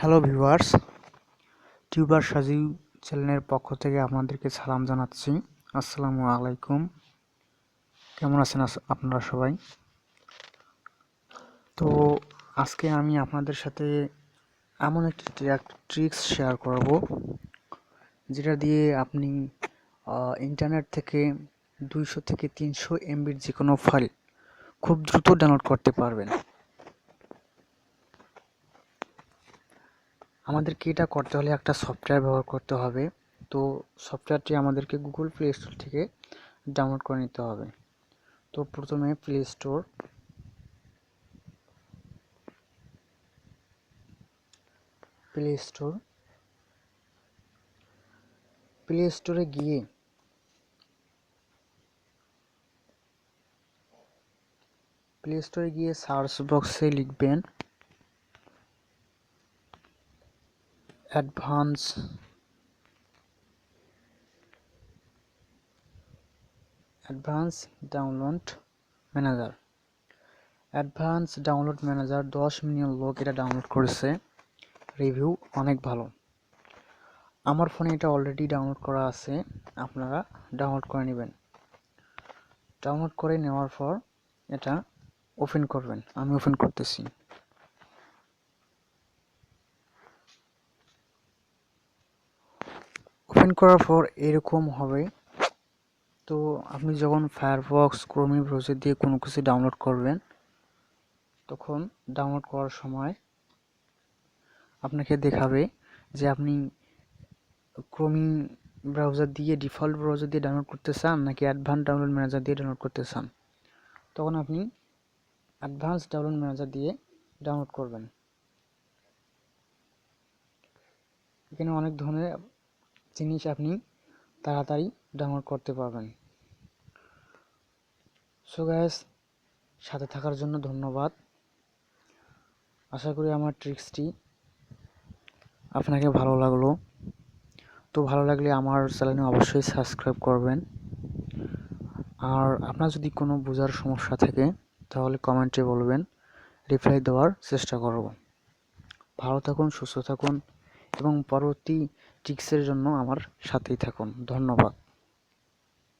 Hello viewers tuber সাজিউ চ্যানেলের পক্ষ থেকে আপনাদেরকে সালাম জানাচ্ছি। আসসালামু আলাইকুম। কেমন আছেন আপনারা সবাই? তো আজকে আমি আপনাদের সাথে এমন একটি ট্রিক্স শেয়ার করব, যেটা দিয়ে আপনি ইন্টারনেট থেকে দুইশো থেকে তিনশো এমবির যে কোনো ফাইল খুব দ্রুত ডাউনলোড করতে পারবেন। আমাদেরকে এটা করতে হলে একটা সফটওয়্যার ব্যবহার করতে হবে। তো সফটওয়্যারটি আমাদেরকে গুগল প্লে স্টোর থেকে ডাউনলোড করে নিতে হবে। তো প্রথমে play store play store play স্টোরে গিয়ে প্লে স্টোরে গিয়ে সার্চ বক্সে লিখবেন advance. Advance download manager. Advance download manager দশ মিলিয়ন লোক এটা ডাউনলোড করেছে। রিভিউ অনেক ভালো। আমার ফোনে এটা অলরেডি ডাউনলোড করা আছে। আপনারা ডাউনলোড করে নেবেন। ডাউনলোড করে নেওয়ার পর এটা ওপেন করবেন। আমি ওপেন করতেছি। ওপেন করার পর এরকম হবে। তো আপনি যখন ফায়ারফক্স ক্রোমি ব্রাউজার দিয়ে কোনো কিছু ডাউনলোড করবেন, তখন ডাউনলোড করার সময় আপনাকে দেখাবে যে আপনি ক্রোমি ব্রাউজার দিয়ে ডিফল্ট ব্রাউজার দিয়ে ডাউনলোড করতে চান নাকি অ্যাডভান্স ডাউনলোড ম্যানেজার দিয়ে ডাউনলোড করতে চান? তখন আপনি অ্যাডভান্স ডাউনলোড ম্যানেজার দিয়ে ডাউনলোড করবেন। এখানে অনেক ধরনের জিনিস আপনি তাড়াতাড়ি ডাউনলোড করতে পারবেন। সো গ্যাস সাথে থাকার জন্য ধন্যবাদ। আশা করি আমার ট্রিক্সটি আপনাকে ভালো লাগল। তো ভালো লাগলে আমার চ্যানেলে অবশ্যই সাবস্ক্রাইব করবেন। আর আপনার যদি কোনো বোঝার সমস্যা থাকে, তাহলে কমেন্টে বলবেন। রিপ্লাই দেওয়ার চেষ্টা করব। ভালো থাকুন, সুস্থ থাকুন। এবং পরবর্তী ট্রিক্সের জন্য আমার সাথেই থাকুন। ধন্যবাদ।